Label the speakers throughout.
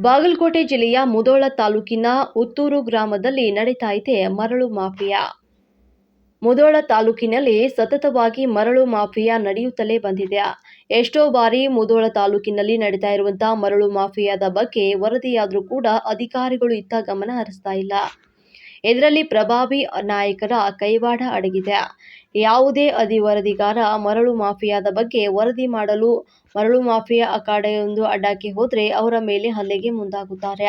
Speaker 1: ಬಾಗಲಕೋಟೆ ಜಿಲ್ಲೆಯ ಮುಧೋಳ ತಾಲೂಕಿನ ಉತ್ತೂರು ಗ್ರಾಮದಲ್ಲಿ ನಡೀತಾ ಇದೆ ಮರಳು ಮಾಫಿಯಾ. ಮುಧೋಳ ತಾಲೂಕಿನಲ್ಲಿ ಸತತವಾಗಿ ಮರಳು ಮಾಫಿಯಾ ನಡೆಯುತ್ತಲೇ ಬಂದಿದೆ. ಎಷ್ಟೋ ಬಾರಿ ಮುಧೋಳ ತಾಲೂಕಿನಲ್ಲಿ ನಡೀತಾ ಇರುವಂತಹ ಮರಳು ಮಾಫಿಯಾದ ಬಗ್ಗೆ ವರದಿಯಾದರೂ ಕೂಡ ಅಧಿಕಾರಿಗಳು ಇತ್ತ ಗಮನ ಹರಿಸ್ತಾ ಇಲ್ಲ. ಇದರಲ್ಲಿ ಪ್ರಭಾವಿ ನಾಯಕರ ಕೈವಾಡ ಅಡಗಿದೆ. ಯಾವುದೇ ಅದಿ ವರದಿಗಾರ ಮರಳು ಮಾಫಿಯಾದ ಬಗ್ಗೆ ವರದಿ ಮಾಡಲು ಮರಳು ಮಾಫಿಯಾ ಅಖಾಡೆಯೊಂದು ಅಡ್ಡಕ್ಕೆ ಹೋದ್ರೆ ಅವರ ಮೇಲೆ ಹಲ್ಲೆಗೆ ಮುಂದಾಗುತ್ತಾರೆ.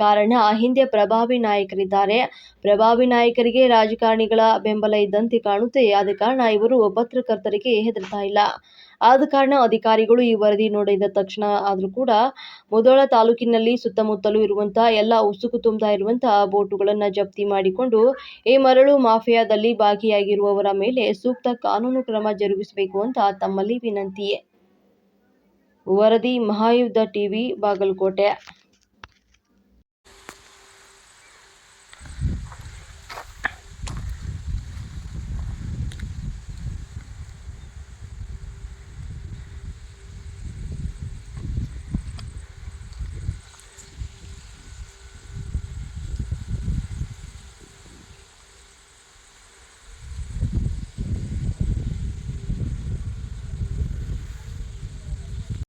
Speaker 1: ಕಾರಣ, ಹಿಂದೆ ಪ್ರಭಾವಿ ನಾಯಕರಿದ್ದಾರೆ. ಪ್ರಭಾವಿ ನಾಯಕರಿಗೆ ರಾಜಕಾರಣಿಗಳ ಬೆಂಬಲ ಇದ್ದಂತೆ ಕಾಣುತ್ತೆ. ಆದ ಕಾರಣ ಇವರು ಪತ್ರಕರ್ತರಿಗೆ ಹೆದರ್ತಾ ಇಲ್ಲ. ಆದ ಕಾರಣ ಅಧಿಕಾರಿಗಳು ಈ ವರದಿ ನೋಡಿದ ತಕ್ಷಣ ಆದರೂ ಕೂಡ ಮುಧೋಳ ತಾಲೂಕಿನಲ್ಲಿ ಸುತ್ತಮುತ್ತಲೂ ಇರುವಂತಹ ಎಲ್ಲಾ ಉಸುಕು ತುಂಬ್ತಾ ಇರುವಂತಹ ಬೋಟುಗಳನ್ನು ಜಪ್ತಿ ಮಾಡಿಕೊಂಡು ಈ ಮರಳು ಮಾಫಿಯಾದಲ್ಲಿ ಭಾಗಿಯಾಗಿರುವವರ ಮೇಲೆ ಸೂಕ್ತ ಕಾನೂನು ಕ್ರಮ ಜರುಗಿಸಬೇಕು ಅಂತ ತಮ್ಮಲ್ಲಿ ವಿನಂತಿ. ವರದಿ ಮಹಾಯುದ್ಧ ಟಿವಿ ಬಾಗಲಕೋಟೆ.